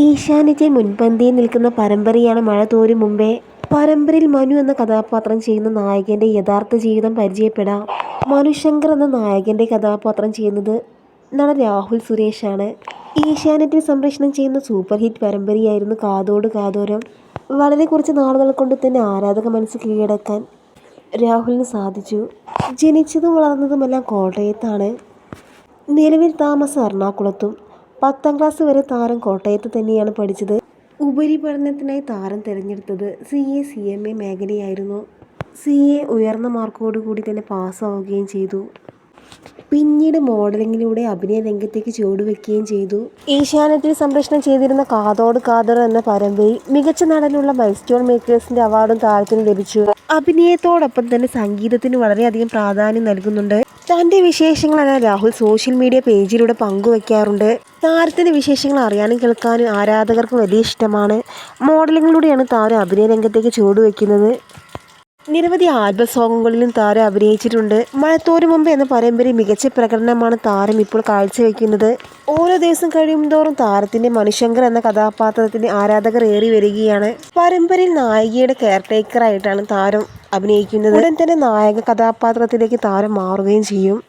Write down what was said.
ഈശാന്യത്തെ മുൻപന്തിയിൽ നിൽക്കുന്ന പരമ്പരയാണ് മഴ തോരും മുമ്പേ. പരമ്പരയിൽ മനു എന്ന കഥാപാത്രം ചെയ്യുന്ന നായകന്റെ യഥാർത്ഥ ജീവിതം പരിചയപ്പെടാം. മനുശങ്കർ എന്ന നായകന്റെ കഥാപാത്രം ചെയ്യുന്നത് നടൻ രാഹുൽ സുരേഷാണ്. ഈശാനെറ്റിൽ സംപ്രേഷണം ചെയ്യുന്ന സൂപ്പർ ഹിറ്റ് പരമ്പരയായിരുന്നു കാതോട് കാതോരം. വളരെ കുറച്ച് നാളുകൾ കൊണ്ട് തന്നെ ആരാധക മനസ്സ് കീഴടക്കാൻ രാഹുലിന് സാധിച്ചു. ജനിച്ചതും വളർന്നതുമെല്ലാം കോട്ടയത്താണ്. നിലവിൽ താമസം എറണാകുളത്തും. പത്താം ക്ലാസ് വരെ താരം കോട്ടയത്ത് തന്നെയാണ് പഠിച്ചത്. ഉപരിപഠനത്തിനായി താരം തിരഞ്ഞെടുത്തത് C A C M A മേഖലയായിരുന്നു. C A ഉയർന്ന മാർക്കോടുകൂടി തന്നെ പാസ്സാവുകയും ചെയ്തു. പിന്നീട് മോഡലിങ്ങിലൂടെ അഭിനയ രംഗത്തേക്ക് ചുവടുവെക്കുകയും ചെയ്തു. ഏഷ്യാനെറ്റിൽ സംപ്രേഷണം ചെയ്തിരുന്ന കാതോട് കാതർ എന്ന പരമ്പരയിൽ മികച്ച നടനുള്ള മൈൽസ്റ്റോൺ മേക്കേഴ്സിന്റെ അവാർഡും താരത്തിന് ലഭിച്ചു. അഭിനയത്തോടൊപ്പം തന്നെ സംഗീതത്തിന് വളരെയധികം പ്രാധാന്യം നൽകുന്നുണ്ട്. തന്റെ വിശേഷങ്ങളെല്ലാം രാഹുൽ സോഷ്യൽ മീഡിയ പേജിലൂടെ പങ്കുവെക്കാറുണ്ട്. താരത്തിന്റെ വിശേഷങ്ങൾ അറിയാനും കേൾക്കാനും ആരാധകർക്ക് വലിയ ഇഷ്ടമാണ്. മോഡലിങ്ങിലൂടെയാണ് താരം അഭിനയ രംഗത്തേക്ക് ചുവടുവെക്കുന്നത്. നിരവധി ആൽബ സോങ്ങുകളിലും താരം അഭിനയിച്ചിട്ടുണ്ട്. മഴത്തോരു മുമ്പ് എന്ന പരമ്പരയിൽ മികച്ച പ്രകടനമാണ് താരം ഇപ്പോൾ കാഴ്ചവെക്കുന്നത്. ഓരോ ദിവസം കഴിയുന്തോറും താരത്തിന്റെ മനുശങ്കർ എന്ന കഥാപാത്രത്തിന്റെ ആരാധകർ ഏറി വരികയാണ്. പരമ്പരയിൽ നായികയുടെ കെയർടേക്കറായിട്ടാണ് താരം അഭിനയിക്കുന്നത്. ഉടൻ തന്നെ നായക കഥാപാത്രത്തിലേക്ക് താരം മാറുകയും ചെയ്യും.